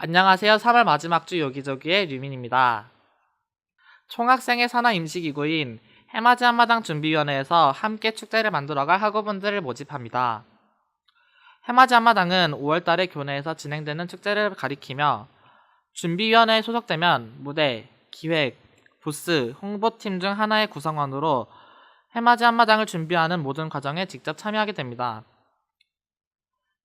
안녕하세요. 3월 마지막 주 여기저기의 류민입니다. 총학생회 산하 임시기구인 해맞이 한마당 준비위원회에서 함께 축제를 만들어갈 학우분들을 모집합니다. 해맞이 한마당은 5월달에 교내에서 진행되는 축제를 가리키며 준비위원회에 소속되면 무대, 기획, 부스, 홍보팀 중 하나의 구성원으로 해맞이 한마당을 준비하는 모든 과정에 직접 참여하게 됩니다.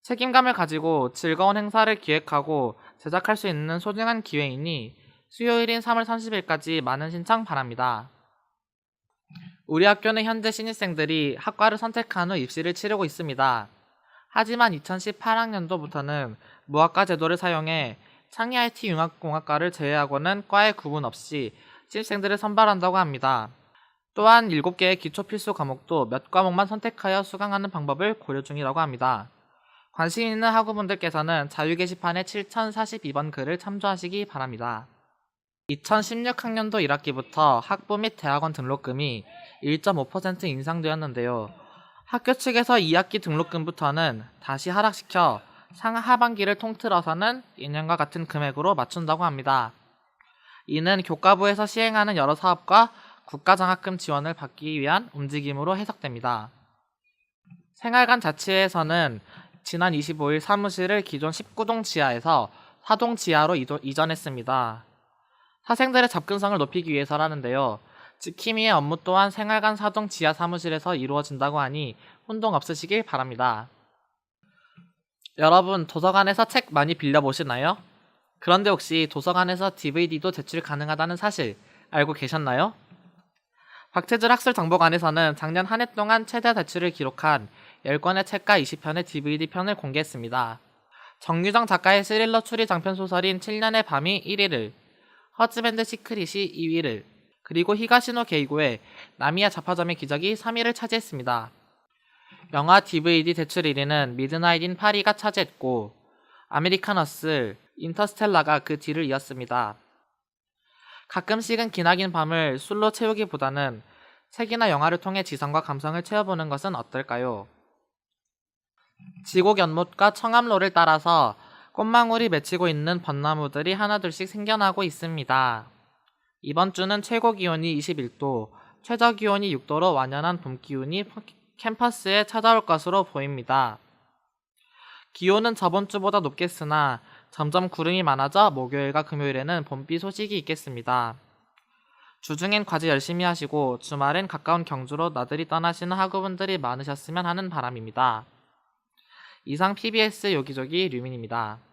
책임감을 가지고 즐거운 행사를 기획하고 제작할 수 있는 소중한 기회이니 수요일인 3월 30일까지 많은 신청 바랍니다. 우리 학교는 현재 신입생들이 학과를 선택한 후 입시를 치르고 있습니다. 하지만 2018학년도부터는 무학과 제도를 사용해 창의 IT 융합공학과를 제외하고는 과에 구분 없이 신입생들을 선발한다고 합니다. 또한 7개의 기초 필수 과목도 몇 과목만 선택하여 수강하는 방법을 고려 중이라고 합니다. 관심 있는 학우분들께서는 자유 게시판의 7042번 글을 참조하시기 바랍니다. 2016학년도 1학기부터 학부 및 대학원 등록금이 1.5% 인상되었는데요. 학교 측에서 2학기 등록금부터는 다시 하락시켜 상 하반기를 통틀어서는 예년과 같은 금액으로 맞춘다고 합니다. 이는 교과부에서 시행하는 여러 사업과 국가장학금 지원을 받기 위한 움직임으로 해석됩니다. 생활관 자치회에서는 지난 25일 사무실을 기존 19동 지하에서 4동 지하로 이도- 이전했습니다. 학생들의 접근성을 높이기 위해서라는데요. 지킴이의 업무 또한 생활관 4동 지하 사무실에서 이루어진다고 하니 혼동 없으시길 바랍니다. 여러분 도서관에서 책 많이 빌려보시나요? 그런데 혹시 도서관에서 DVD도 제출 가능하다는 사실 알고 계셨나요? 박태줄 학술정보관에서는 작년 한 해 동안 최대 대출을 기록한 10권의 책과 20편의 DVD편을 공개했습니다. 정유정 작가의 스릴러 추리 장편 소설인 7년의 밤이 1위를, 허즈밴드 시크릿이 2위를, 그리고 히가시노 게이고의 나미야 자파점의 기적이 3위를 차지했습니다. 영화 DVD 대출 1위는 미드나잇인 파리가 차지했고 아메리카너스, 인터스텔라가 그 뒤를 이었습니다. 가끔씩은 기나긴 밤을 술로 채우기보다는 책이나 영화를 통해 지성과 감성을 채워보는 것은 어떨까요? 지곡 연못과 청암로를 따라서 꽃망울이 맺히고 있는 벚나무들이 하나둘씩 생겨나고 있습니다. 이번 주는 최고 기온이 21도, 최저 기온이 6도로 완연한 봄 기운이 캠퍼스에 찾아올 것으로 보입니다. 기온은 저번 주보다 높겠으나 점점 구름이 많아져 목요일과 금요일에는 봄비 소식이 있겠습니다. 주중엔 과제 열심히 하시고 주말엔 가까운 경주로 나들이 떠나시는 학우분들이 많으셨으면 하는 바람입니다. 이상 PBS 여기저기 류민입니다.